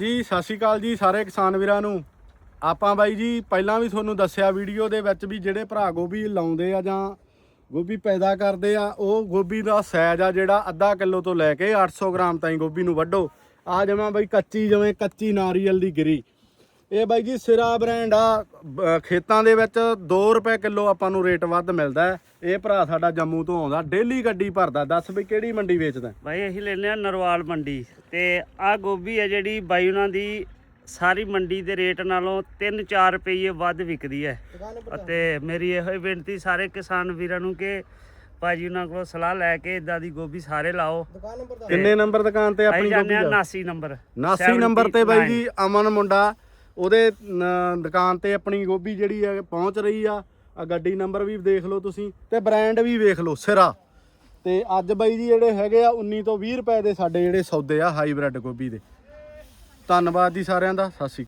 ਜੀ, ਸਤਿ ਸ਼੍ਰੀ ਅਕਾਲ ਜੀ ਸਾਰੇ ਕਿਸਾਨ ਵੀਰਾਂ ਨੂੰ। ਆਪਾਂ ਬਾਈ ਜੀ, ਪਹਿਲਾਂ ਵੀ ਤੁਹਾਨੂੰ ਦੱਸਿਆ ਵੀਡੀਓ ਦੇ ਵਿੱਚ ਵੀ ਜਿਹੜੇ ਭਰਾ ਗੋਭੀ ਲਾਉਂਦੇ ਆ ਜਾਂ ਗੋਭੀ ਪੈਦਾ ਕਰਦੇ ਆ, ਉਹ ਗੋਭੀ ਦਾ ਸਾਈਜ਼ ਆ ਜਿਹੜਾ ਅੱਧਾ ਕਿਲੋ ਤੋਂ ਲੈ ਕੇ 800 ਗ੍ਰਾਮ ਤਾਈਂ ਗੋਭੀ ਨੂੰ ਵੱਢੋ। ਆ ਜਮਾ ਬਾਈ ਕੱਚੀ, ਜਿਵੇਂ ਕੱਚੀ ਨਾਰੀਅਲ ਦੀ ਗਿਰੀ। ਇਹ ਬਾਈ ਜੀ ਸਿਰਾ ਬ੍ਰਾਂਡ ਆ ਬ- ਖੇਤਾਂ ਦੇ ਵਿੱਚ 2 ਰੁਪਏ ਕਿਲੋ ਆਪਾਂ ਨੂੰ ਰੇਟ ਵੱਧ ਮਿਲਦਾ ਹੈ। ਇਹ ਭਰਾ ਸਾਡਾ ਜੰਮੂ ਤੋਂ ਆਉਂਦਾ ਡੇਲੀ ਗੱਡੀ ਭਰਦਾ। ਦੱਸ ਵੀ ਕਿਹੜੀ ਮੰਡੀ ਵੇਚਦਾ? ਭਾਈ ਅਸੀਂ ਲੈਨੇ ਆ ਨਰਵਾਲ ਮੰਡੀ। ਤੇ ਆ ਗੋਭੀ ਹੈ ਜਿਹੜੀ ਬਾਈ ਉਹਨਾਂ ਦੀ ਸਾਰੀ ਮੰਡੀ ਦੇ ਰੇਟ ਨਾਲੋਂ 3-4 ਰੁਪਏ ਵੱਧ ਵਿਕਦੀ ਹੈ। ਅਤੇ ਮੇਰੀ ਇਹੋ ਹੀ ਬੇਨਤੀ ਸਾਰੇ ਕਿਸਾਨ ਵੀਰਾਂ ਨੂੰ ਕਿ ਭਾਜੀ ਉਹਨਾਂ ਕੋਲੋਂ ਸਲਾਹ ਲੈ ਕੇ ਇਦਾਂ ਦੀ ਗੋਭੀ ਸਾਰੇ ਲਾਓ। ਕਿੰਨੇ ਨੰਬਰ ਦੁਕਾਨ ਤੇ ਅਸੀਂ ਆਪਣੀ ਜਾਂਦੇ ਗੋਭੀ ਆ ਦਾ? 79 ਨੰਬਰ 79 ਨੰਬਰ ਤੇ ਬਾਈ ਜੀ ਅਮਨ ਮੁੰਡਾ ਉਹਦੇ ਦੁਕਾਨ ਤੇ ਆਪਣੀ ਗੋਭੀ ਜਿਹੜੀ ਹੈ ਪਹੁੰਚ ਰਹੀ ਆ। ਆ ਗੱਡੀ ਨੰਬਰ ਵੀ ਦੇਖ ਲਓ ਤੁਸੀਂ ਤੇ ਬ੍ਰਾਂਡ ਵੀ ਵੇਖ ਲਓ, ਸਿਰਾ। ਤੇ ਅੱਜ ਬਾਈ ਜੀ ਜਿਹੜੇ ਹੈਗੇ ਆ 19 ਤੋਂ 20 ਰੁਪਏ ਦੇ ਸਾਡੇ ਜਿਹੜੇ ਸੌਦੇ ਆ, ਹਾਈਬ੍ਰਿਡ ਗੋਭੀ ਦੇ। ਧੰਨਵਾਦ ਜੀ ਸਾਰਿਆਂ ਦਾ, ਸਤਿ ਸ਼੍ਰੀ ਅਕਾਲ।